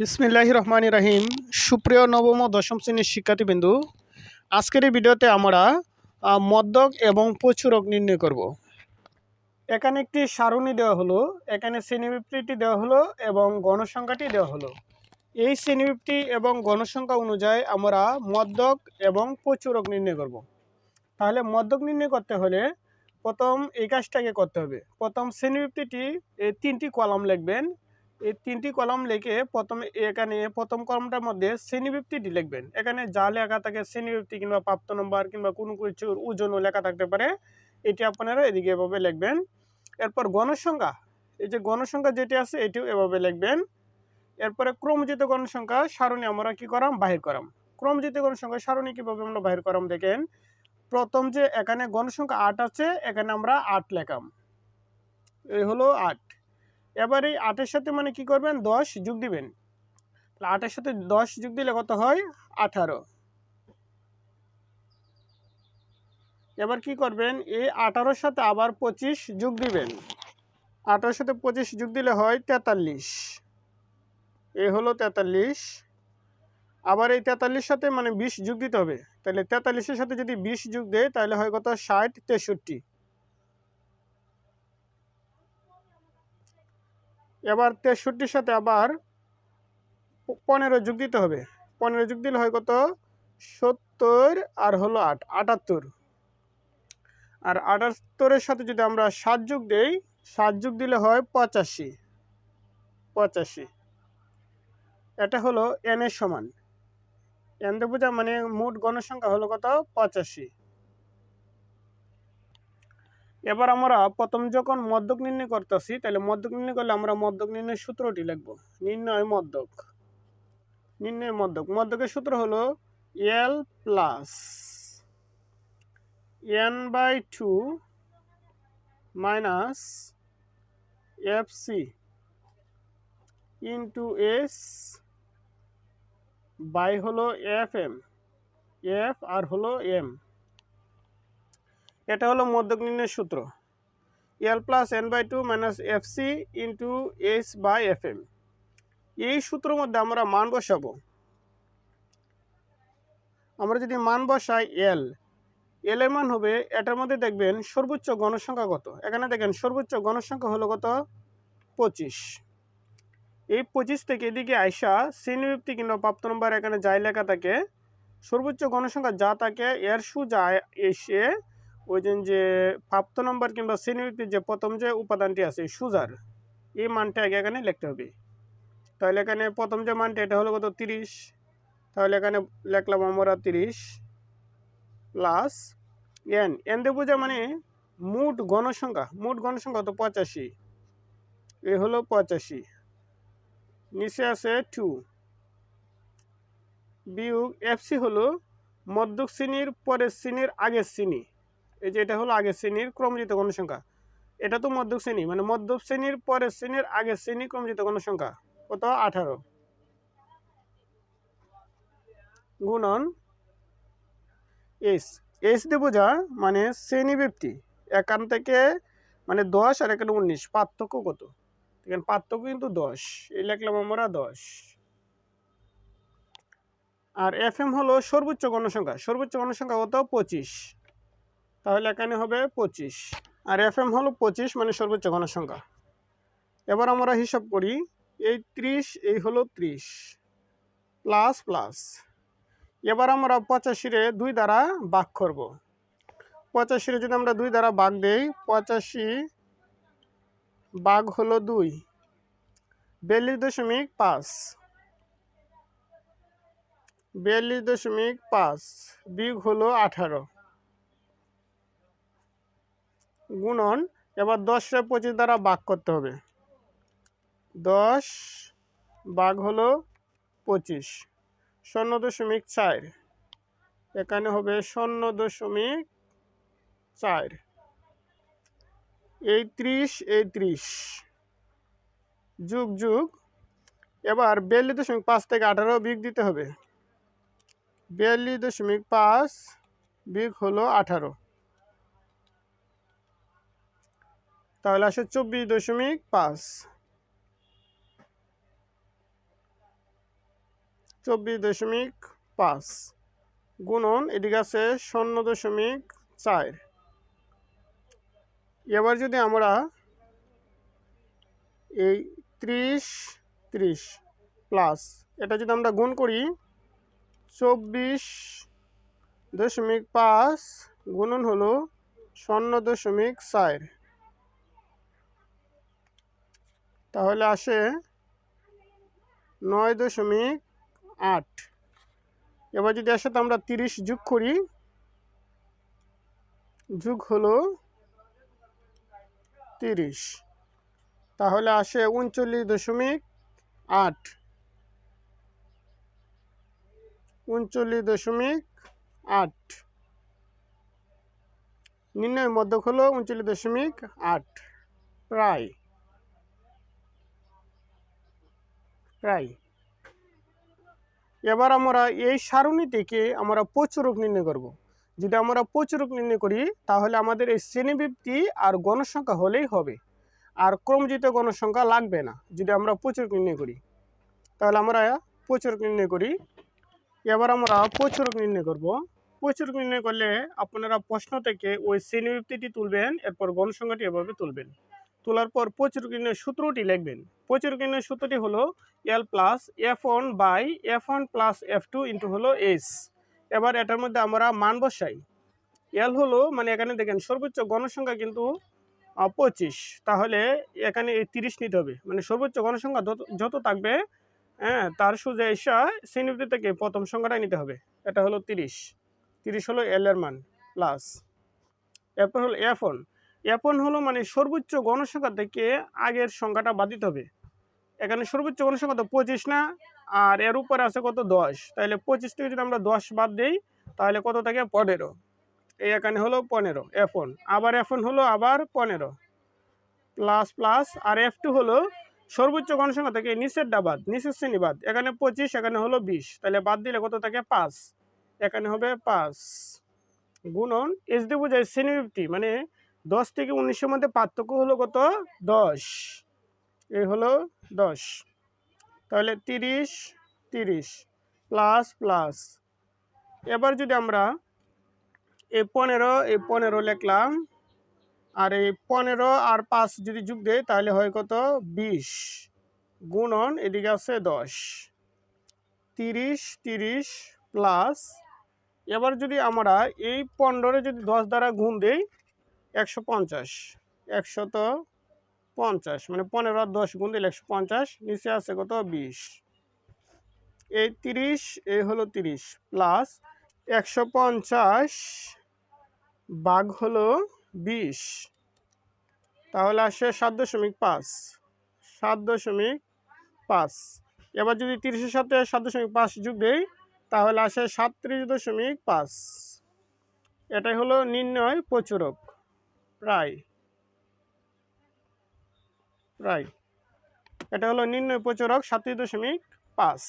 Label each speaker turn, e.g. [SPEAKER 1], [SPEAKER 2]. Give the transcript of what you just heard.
[SPEAKER 1] বিসমিল্লাহ রহমান রাহিম সুপ্রিয় নবম ও দশম শ্রেণির শিক্ষার্থীবৃন্দু, আজকের এই ভিডিওতে আমরা মদ্যক এবং প্রচুরক নির্ণয় করব। এখানে একটি সারণী দেওয়া হলো, এখানে শ্রেণীবিপটি দেওয়া হলো এবং গণসংখ্যাটি দেওয়া হলো। এই শ্রেণীবিপটি এবং গণসংখ্যা অনুযায়ী আমরা মদ্যক এবং প্রচুরক নির্ণয় করব। তাহলে মদ্যক নির্ণয় করতে হলে প্রথম এই কাজটাকে করতে হবে। প্রথম শ্রেণীবিপটিটি এই তিনটি কলাম লিখবেন। এই তিনটি কলাম লিখে প্রথমে এখানে প্রথম কলমটার মধ্যে শ্রেণীবৃত্তিটি লিখবেন। এখানে যা লেখা থাকে শ্রেণীবৃত্তি কিংবা প্রাপ্ত নম্বর কিংবা কোনো কিছুর ওজনও লেখা থাকতে পারে, এটি আপনারা এদিকে এভাবে লিখবেন। এরপর গণসংখ্যা, এই যে গণসংখ্যা যেটি আছে এটিও এভাবে লিখবেন। এরপরে ক্রমজিত গণসংখ্যা, সারণী আমরা কি করাম? বাহির করাম। ক্রমজিত গণসংখ্যা, সারণী কীভাবে আমরা বাহির করাম দেখেন? প্রথম যে এখানে গণসংখ্যা আট আছে, এখানে আমরা আট লেখাম। এই হলো আট। এবার এই আটের সাথে মানে কি করবেন? দশ যোগ দিবেন। তাহলে আটের সাথে দশ যোগ দিলে কত হয়? আঠারো। এবার কি করবেন? এই আঠারোর সাথে আবার পঁচিশ যোগ দিবেন। আঠারোর সাথে পঁচিশ যোগ দিলে হয় তেতাল্লিশ। এ হলো তেতাল্লিশ। আবার এই তেতাল্লিশ সাথে মানে বিশ যোগ দিতে হবে। তাহলে তেতাল্লিশের সাথে যদি বিশ যোগ দেয়, তাহলে হয় কত? ষাট তেষট্টি। এবার তেষট্টির সাথে আবার পনেরো যোগ দিতে হবে। পনেরো যোগ দিলে হয় কত? সত্তর আর হলো আট, আটাত্তর। আর আটাত্তরের সাথে যদি আমরা সাত যোগ দিই, সাত যোগ দিলে হয় পঁচাশি। পঁচাশি। এটা হলো এন এর সমান। এন দিয়ে বোঝা মানে মোট গণসংখ্যা হলো কত? পঁচাশি। এবার আমরা প্রথম যখন মদ্যক নির্ণয় করতেছি, তাহলে মদ্যক নির্ণয় করলে আমরা মদ্যক নির্ণয়ের সূত্রটি লিখব। নির্ণয় মদ্যক। নির্ণয় মদ্যক। মদ্যকের সূত্র হলো L plus N by two minus F C into S by হলো এফ এম এফ আর হলো এম এটা হলো মধ্যক সূত্র। L plus N by two minus F C into H by F M এই সূত্রের মধ্যে আমরা মান বসাবো। আমরা যদি মান বসাই এল এল এর মান হবে, এটার মধ্যে দেখবেন সর্বোচ্চ গণসংখ্যা কত? এখানে দেখেন সর্বোচ্চ গণসংখ্যা হলো কত? পঁচিশ। এই পঁচিশ থেকে এদিকে আইসা শ্রেণীবৃত্তি কিংবা প্রাপ্ত নম্বর এখানে যাই লেখা থাকে, সর্বোচ্চ গণসংখ্যা যা থাকে, এর সুজা এসে ওই যে যে প্রাপ্ত নম্বর কিংবা শ্রেণীবৃত্তির যে প্রথম যে উপাদানটি আছে, সুজার, এই মানটা আগে এখানে লিখতে হবে। তাহলে এখানে প্রথম যে মানটা, এটা হলো কত? তিরিশ। তাহলে এখানে লিখলাম আমরা তিরিশ প্লাস এন। এন দিয়ে বোঝা মানে মোট গণসংখ্যা মোট গণসংখ্যা তো পঁচাশি। এ হলো পঁচাশি। নিচে আছে টু। বিয়োগ এফসি হলো মধ্যক শ্রেণির পরের শ্রেণির আগের শ্রেণি। এই যে এটা হলো আগের শ্রেণির ক্রমজিত গণসংখ্যা এটা তো মধ্যক শ্রেণি মানে মধ্যক শ্রেণির পরের শ্রেণির আগের শ্রেণি ক্রমজিত গণসংখ্যা কত? আঠারো। গুণন এস এস দিয়ে বোঝা মানে শ্রেণি ব্যক্তি এখান থেকে মানে দশ আর এখানে উনিশ। পার্থক্য কত? এখানে পার্থক্য কিন্তু দশ। এই লিখলাম আমরা দশ। আর এফ এম হলো সর্বোচ্চ গণসংখ্যা সর্বোচ্চ গণসংখ্যা কত? পঁচিশ। তাহলে এখানে হবে পঁচিশ। আর এফ এম হলো পঁচিশ মানে সর্বোচ্চ গণসংখ্যা এবার আমরা হিসাব করি, এই ত্রিশ, এই হলো ত্রিশ। Plus plus. এবার আমরা পঁচাশিরে দুই দ্বারা ভাগ করব। পঁচাশিরে যদি আমরা দুই দ্বারা ভাগ দেই, পঁচাশি ভাগ হলো দুই। বিয়াল্লিশ দশমিক পাঁচ। বিয়াল্লিশ দশমিক পাঁচ বিগ হলো আঠারো। গুণন, এবার দশটা পঁচিশ দ্বারা ভাগ করতে হবে। দশ বাঘ হলো পঁচিশ। শূন্য দশমিক চার। এখানে হবে শূন্য দশমিক চার। এই ত্রিশ এই ত্রিশ। যুগ যুগ। এবার বিয়াল্লিশ দশমিক পাঁচ থেকে আঠারো বিগ দিতে হবে। বিয়াল্লিশ দশমিক পাঁচ বিগ হলো আঠারো। তাহলে আসে চব্বিশ দশমিক পাঁচ। চব্বিশ দশমিক পাঁচ। গুণন, এদিকে আছে শূন্য দশমিক চার। এবার যদি আমরা এই ত্রিশ ত্রিশ প্লাস এটা যদি আমরা গুণ করি, চব্বিশ দশমিক পাঁচ গুণন হলো শূন্য দশমিক চার। তাহলে আসে নয় দশমিক আট। এবার যদি এর সাথে আমরা তিরিশ যোগ করি, যোগ হলো তিরিশ। তাহলে আসে উনচল্লিশ দশমিক আট। উনচল্লিশ দশমিক আট। নির্ণয় মধ্যক হলো উনচল্লিশ দশমিক আট। প্রায়। প্রায় এবার আমরা এই সারণী থেকে আমরা প্রচুরক নির্ণয় করব। যদি আমরা প্রচুরক নির্ণয় করি, তাহলে আমাদের এই শ্রেণীবৃত্তি আর গণসংখ্যা হলেই হবে। আর ক্রমজিত গণসংখ্যা লাগবে না, যদি আমরা প্রচুরক নির্ণয় করি। তাহলে আমরা প্রচুরক নির্ণয় করি। এবার আমরা প্রচুরক নির্ণয় করব। প্রচুরক নির্ণয় করলে আপনারা প্রশ্ন থেকে ওই শ্রেণীবৃত্তিটি তুলবেন, এরপর গণসংখ্যাটি এভাবে তুলবেন। তোলার পর প্রচুরক নির্ণয়ের সূত্রটি লিখবেন। প্রচুরক নির্ণয়ের সূত্রটি হলো L plus F one by F one plus F two into হলো এস এবার এটার মধ্যে আমরা মান বসাই। এল হলো মানে এখানে দেখেন সর্বোচ্চ গণসংখ্যা কিন্তু পঁচিশ। তাহলে এখানে এই তিরিশ নিতে হবে। মানে সর্বোচ্চ গণসংখ্যা যত থাকবে হ্যাঁ তার সোজা এসা শ্রেণীবৃত্তি থেকে প্রথম সংখ্যাটাই নিতে হবে। এটা হলো তিরিশ। তিরিশ হলো এল এর মান প্লাস এরপর হলো এফ ওয়ান ওয়ান হলো মানে সর্বোচ্চ গণসংখ্যা থেকে আগের সংখ্যাটা বাদ দিতে হবে। এখানে সর্বোচ্চ গণসংখ্যা তো পঁচিশ না, আর এর উপরে আছে কত? দশ। তাহলে পঁচিশ থেকে যদি আমরা দশ বাদ দিই তাহলে কত থাকে? পনেরো। এই এখানে হলো পনেরো এফ ওয়ান আবার এফ ওয়ান হলো আবার পনেরো। প্লাস প্লাস, আর এফ টু হলো সর্বোচ্চ গণসংখ্যা থেকে নিচের ডাবাদ নিচের শ্রেণি বাদ। এখানে পঁচিশ, এখানে হলো বিশ। তাহলে বাদ দিলে কত থাকে? পাঁচ। এখানে হবে পাঁচ। গুণন এস দিয়ে বোঝায় শ্রেণীবৃত্তি মানে দশ থেকে উনিশের মধ্যে পার্থক্য হলো কত? দশ। এই হলো দশ। তাহলে তিরিশ তিরিশ, প্লাস প্লাস। এবার যদি আমরা এই পনেরো এই পনেরো লিখলাম, আর এই পনেরো আর পাঁচ যদি যোগ দেয় তাহলে হয় কত? বিশ। গুণন এদিকে আছে দশ। তিরিশ তিরিশ, প্লাস। এবার যদি আমরা এই পনেরো যদি দশ দ্বারা গুণ দেই একশো পঞ্চাশ, একশত পঞ্চাশ মানে পনেরো আর দশ গুণ দিলে একশো পঞ্চাশ, নিচে আছে কত? বিশ। এই তিরিশ এই হলো তিরিশ প্লাস একশো পঞ্চাশ বাঘ হলো বিশ। তাহলে আসে সাত দশমিক পাঁচ, সাত দশমিক পাঁচ। এবার যদি তিরিশের সাথে সাত দশমিক পাঁচ যোগ দেই, তাহলে আসে সাতত্রিশ দশমিক পাঁচ। এটাই হলো নির্ণয় প্রচুরক। প্রায়। প্রায়। এটা হলো নির্ণয় প্রচুরক সাতই দশমিক পাঁচ।